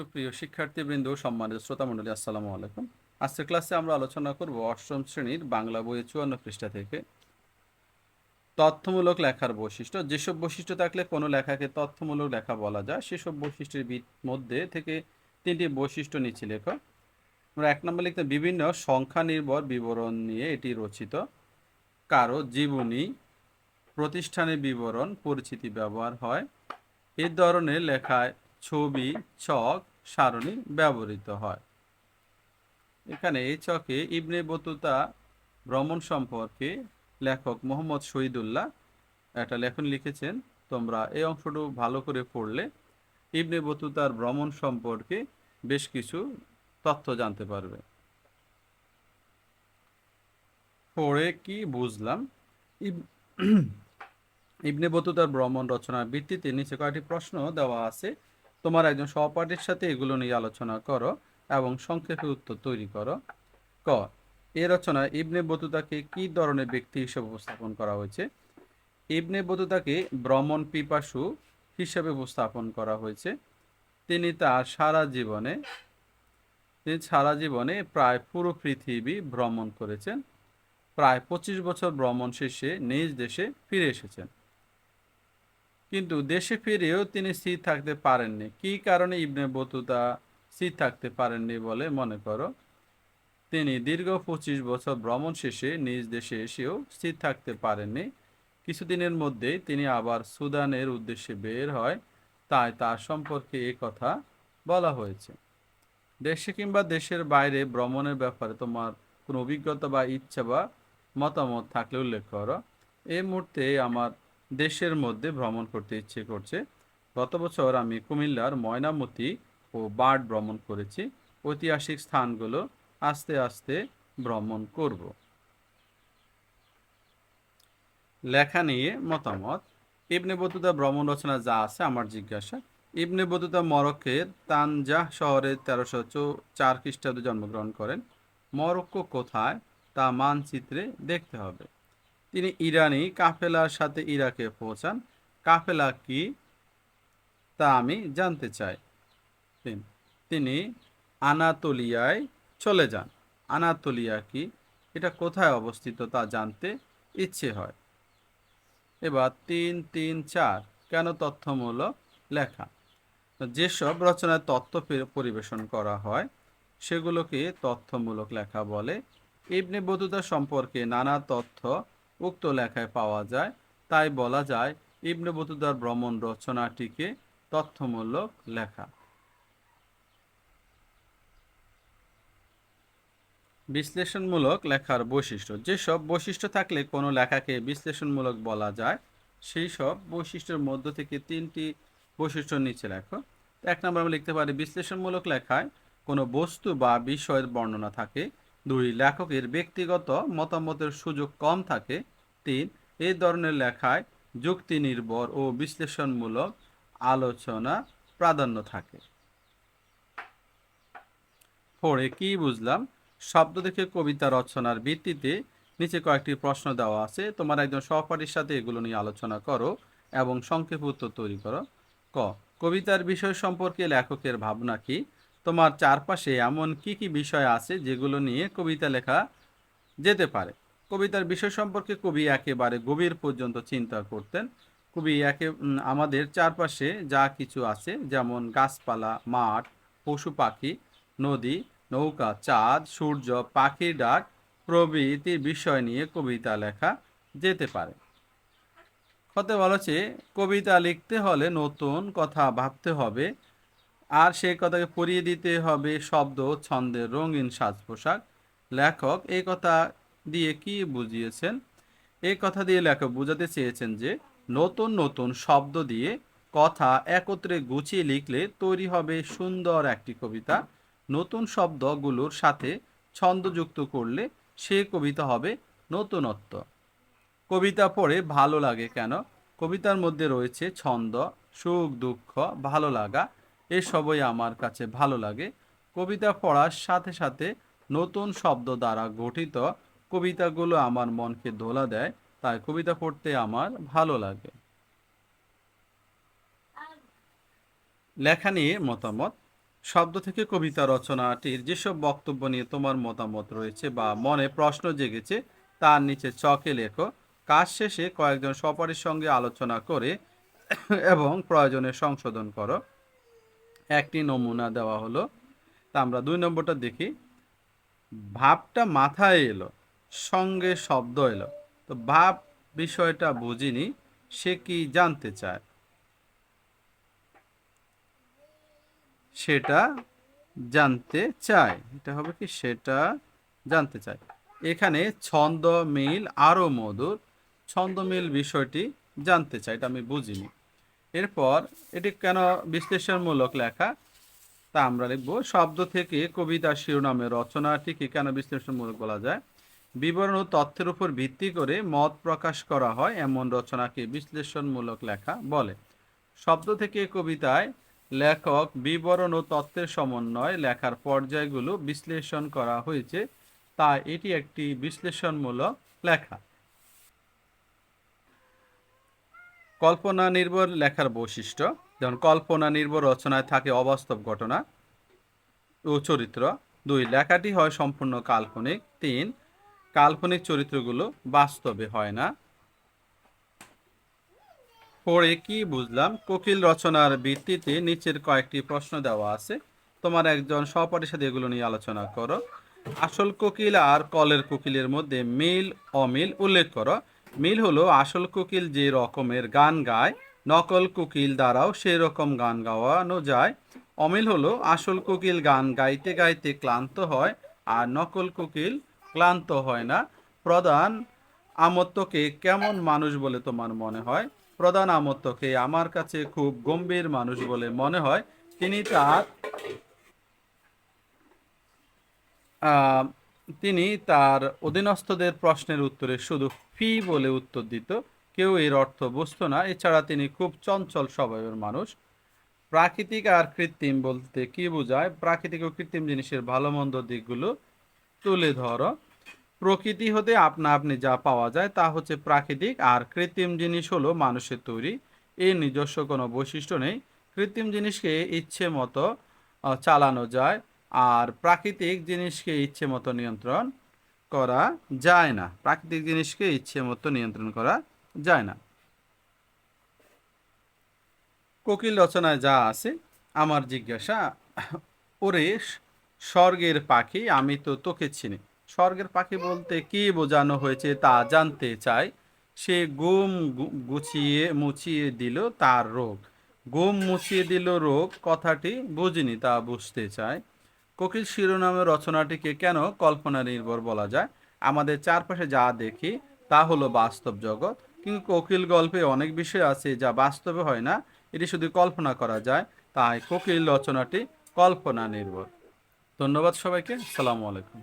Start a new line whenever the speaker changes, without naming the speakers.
সুপ্রিয় শিক্ষার্থীবৃন্দ, সম্মানিত শ্রোতামণ্ডলী, আসসালামু আলাইকুম। আজকের ক্লাসে আমরা আলোচনা করব অষ্টম শ্রেণির বাংলা বইয়ের চুয়ান্ন পৃষ্ঠা থেকে। তথ্যমূলক লেখার বৈশিষ্ট্য। যেসব বৈশিষ্ট্য থাকলে কোনো লেখাকে তথ্যমূলক লেখা বলা যায়, সেসব বৈশিষ্ট্যের মধ্যে থেকে তিনটি বৈশিষ্ট্য নিচে লেখো আমরা এক নম্বর লিখতে, বিভিন্ন সংখ্যা নির্ভর বিবরণ নিয়ে এটি রচিত। কারও জীবনী, প্রতিষ্ঠানের বিবরণ, পরিচিতি ব্যবহার হয়। এই ধরনের লেখায় ছবি, ছক সারণী ব্যবহৃত হয়। এখানে এই চকে ইবনে বতুতা ভ্রমণ সম্পর্কে লেখক মোহাম্মদ শহীদুল্লাহ একটা লেখন লিখেছেন। তোমরা এই অংশটু ভালো করে পড়লে ইবনে বতুতার ভ্রমণ সম্পর্কে বেশ কিছু তথ্য জানতে পারবে। পড়ে কি বুঝলাম? ইব- ইবনে বতুতার ভ্রমণ রচনার ভিত্তিতে নিচে কয়েকটি প্রশ্ন দেওয়া আছে। তোমার একজন সহপাঠীর সাথে এগুলো নিয়ে আলোচনা করো এবং সংক্ষেপে উত্তর তৈরি করো। ক, এ রচনায় ইবনে বতুতাকে কি ধরনের ব্যক্তি হিসেবে উপস্থাপন করা হয়েছে? ইবনে বতুতাকে ভ্রমণ পিপাসু হিসেবে উপস্থাপন করা হয়েছে। তিনি তার সারা জীবনে, তিনি সারা জীবনে প্রায় পুরো পৃথিবী ভ্রমণ করেছেন। প্রায় পঁচিশ বছর ভ্রমণ শেষে নিজ দেশে ফিরে এসেছেন। কিন্তু দেশে ফিরেও তিনি স্থির থাকতে পারেননি। কী কারণে ইবনে বতুতা স্থির থাকতে পারেননি বলে মনে করো? তিনি দীর্ঘ পঁচিশ বছর ভ্রমণ শেষে নিজ দেশে এসেও স্থির থাকতে পারেননি। কিছুদিনের মধ্যেই তিনি আবার সুদানের উদ্দেশ্যে বের হয়, তাই তার সম্পর্কে এ কথা বলা হয়েছে। দেশে কিংবা দেশের বাইরে ভ্রমণের ব্যাপারে তোমার কোনো অভিজ্ঞতা বা ইচ্ছা বা মতামত থাকলে উল্লেখ করো। এই মুহূর্তে আমার দেশের মধ্যে ভ্রমণ করতে ইচ্ছে করছে। গত বছর আমি কুমিল্লার ময়নামতি ও বার্ড ভ্রমণ করেছি। ঐতিহাসিক স্থানগুলো আস্তে আস্তে ভ্রমণ করব। লেখা নিয়ে মতামত। ইবনে বতুতা ভ্রমণ রচনা যা আছে আমার জিজ্ঞাসা। ইবনে বতুতা মরক্কের তানজাহ শহরে তেরোশো চার খ্রিস্টাব্দে জন্মগ্রহণ করেন। মরক্কো কোথায় তা মানচিত্রে দেখতে হবে। তিনি ইরানি কাফেলার সাথে ইরাকে পৌঁছান। কাফেলা কি? তা আমি জানতে চাই। তিনি আনাতোলিয়ায় চলে যান। আনাতোলিয়া কি? এটা কোথায় অবস্থিত তা জানতে ইচ্ছে হয়। এবার তিন তিন, চার, কেন তথ্যমূলক লেখা? যেসব রচনায় তথ্য পরিবেশন করা হয়, সেগুলোকে তথ্যমূলক লেখা বলে। ইবনে বতুতা সম্পর্কে নানা তথ্য উক্ত লেখায় পাওয়া যায়। তাই বলা যায়, ইবনে বতুতার ভ্রমণ রচনাটিকে তথ্যমূলক লেখা। বিশ্লেষণমূলক লেখার বৈশিষ্ট্য। যেসব বৈশিষ্ট্য থাকলে কোনো লেখাকে বিশ্লেষণমূলক বলা যায়, সেই সব বৈশিষ্ট্যের মধ্য থেকে তিনটি বৈশিষ্ট্য নিচে লেখো। এক নম্বর আমরা লিখতে পারি, বিশ্লেষণমূলক লেখায় কোনো বস্তু বা বিষয়ের বর্ণনা থাকে দুই, লেখকের ব্যক্তিগত মতামতের সুযোগ কম থাকে। তিন এই ধরনের লেখায় যুক্তি নির্ভর ও বিশ্লেষণমূলক আলোচনা প্রাধান্য থাকে। পড়ে কি বুঝলাম? শব্দ দেখে কবিতা রচনার ভিত্তিতে নিচে কয়েকটি প্রশ্ন দেওয়া আছে। তোমার একজন সহপাঠীর সাথে এগুলো নিয়ে আলোচনা করো এবং সংক্ষেপে উত্তর তৈরি করো। ক, কবিতার বিষয় সম্পর্কে লেখকের ভাবনা কি? তোমার চারপাশে এমন কি কি বিষয় আছে যেগুলো নিয়ে কবিতা লেখা যেতে পারে? কবিতার বিষয় সম্পর্কে কবি একেবারে গভীর পর্যন্ত চিন্তা করতেন। কবি একে আমাদের চারপাশে যা কিছু আছে, যেমন গাছপালা, মাঠ, পশু পাখি, নদী, নৌকা, চাঁদ, সূর্য পাখির ডাক প্রভৃতির বিষয় নিয়ে কবিতা লেখা যেতে পারে। হতে বলেছে, কবিতা লিখতে হলে নতুন কথা ভাবতে হবে আর সেই কথাকে পরিয়ে দিতে হবে শব্দ ছন্দের রঙিন সাজ পোশাক লেখক এই কথা দিয়ে কি বুঝিয়েছেন? এই কথা দিয়ে লেখক বোঝাতে চেয়েছেন যে, নতুন নতুন শব্দ দিয়ে কথা একত্রে গুছিয়ে লিখলে তৈরি হবে সুন্দর একটি কবিতা। নতুন শব্দগুলোর সাথে ছন্দযুক্ত করলে সে কবিতা হবে নতুনত্ব। কবিতা পড়ে ভালো লাগে কেন? কবিতার মধ্যে রয়েছে ছন্দ, সুখ, দুঃখ, ভালো লাগা। এসবই আমার কাছে ভালো লাগে। কবিতা পড়ার সাথে সাথে নতুন শব্দ দ্বারা গঠিত কবিতাগুলো আমার মনকে দোলা দেয়, তাই কবিতা পড়তে আমার ভালো লাগে। লেখা নিয়ে মতামত, শব্দ থেকে কবিতা রচনাটির যেসব বক্তব্য নিয়ে তোমার মতামত রয়েছে বা মনে প্রশ্ন জেগেছে, তার নিচে চকে লেখো। কাজ শেষে কয়েকজন সপারির সঙ্গে আলোচনা করে এবং প্রয়োজনে সংশোধন করো। একটি নমুনা দেওয়া হলো। তা আমরা দুই নম্বরটা দেখি। ভাবটা মাথায় এলো, সঙ্গে শব্দ এলো। তো ভাব বিষয়টা বুঝিনি, সে কি জানতে চায়? সেটা জানতে চায়। এটা হবে কি? সেটা জানতে চায়। এখানে ছন্দ মিল আরও মধুর। ছন্দ মিল বিষয়টি জানতে চাই এটা আমি বুঝিনি। এরপর এটি কেন বিশ্লেষণমূলক লেখা? তা আমরা লিখব, শব্দ থেকে কবিতা শিরোনামে রচনাটিকে কেন বিশ্লেষণমূলক বলা যায়? বিবরণ ও তথ্যের উপর ভিত্তি করে মত প্রকাশ করা হয় এমন রচনাকে বিশ্লেষণমূলক লেখা বলে। শব্দ থেকে কবিতায় লেখক বিবরণ ও তথ্যের সমন্বয় লেখার পর্যায়গুলো বিশ্লেষণ করা হয়েছে তা এটি একটি বিশ্লেষণমূলক লেখা। কল্পনা নির্ভর লেখার বৈশিষ্ট্য, যেমন কল্পনা নির্ভর রচনায় থাকে অবাস্তব ঘটনা ও চরিত্র। দুই, লেখাটি হয় সম্পূর্ণ কাল্পনিক। তিন, কাল্পনিক চরিত্রগুলো বাস্তবে হয় না। পড়ে কি বুঝলাম? কোকিল রচনার ভিত্তিতে নিচের কয়েকটি প্রশ্ন দেওয়া আছে। তোমার একজন সহপাঠীর সাথে এগুলো নিয়ে আলোচনা করো। আসল কোকিল আর কলের কোকিলের মধ্যে মিল, অমিল উল্লেখ করো। মিল হলো আসল কোকিল যে রকমের গান গায়, নকল কোকিল দ্বারাও সেই রকম গান গাওয়ানো যায়। অমিল হলো আসল কোকিল গান গাইতে গাইতে ক্লান্ত হয়, আর নকল কোকিল ক্লান্ত হয় না। প্রধান আমত্তকে কেমন মানুষ বলে তোমার মনে হয়? প্রধান আমত্তকে আমার কাছে খুব গম্ভীর মানুষ বলে মনে হয়। তিনি তার তিনি তার অধীনস্থদের প্রশ্নের উত্তরে শুধু ফি বলে উত্তর দিত, কেউ এর অর্থ বুঝতো না। এছাড়া তিনি খুব চঞ্চল স্বভাবের মানুষ। প্রাকৃতিক আর কৃত্রিম বলতে কি বোঝায়? প্রাকৃতিক ও কৃত্রিম জিনিসের ভালো মন্দ দিকগুলো তুলে ধরো। প্রকৃতি হতে আপনা আপনি যা পাওয়া যায় তা হচ্ছে প্রাকৃতিক, আর কৃত্রিম জিনিস হলো মানুষের তৈরি। এর নিজস্ব কোনো বৈশিষ্ট্য নেই। কৃত্রিম জিনিসকে ইচ্ছে মতো চালানো যায়। আর প্রাকৃতিক জিনিসকে ইচ্ছে মতো নিয়ন্ত্রণ করা যায় না। প্রাকৃতিক জিনিসকে ইচ্ছে মতো নিয়ন্ত্রণ করা যায় না। কোকিল রচনায় যা আছে, আমার জিজ্ঞাসা, ওরে স্বর্গের পাখি, আমি তো তোকে চিনি। স্বর্গের পাখি বলতে কি বোঝানো হয়েছে তা জানতে চাই। সে গুম গুছিয়ে মুছিয়ে দিল তার রোগ। গুম মুছিয়ে দিল রোগ, কথাটি বুঝিনি তা বুঝতে চাই। কোকিল শিরোনামের রচনাটিকে কেন কল্পনা নির্ভর বলা যায়? আমাদের চারপাশে যা দেখি, তা হলো বাস্তব জগৎ। কিন্তু কোকিল গল্পে অনেক বিষয় আছে যা বাস্তবে হয় না, এটি শুধু কল্পনা করা যায়। তাই কোকিল রচনাটি কল্পনা নির্ভর। ধন্যবাদ সবাইকে। সালামু আলাইকুম।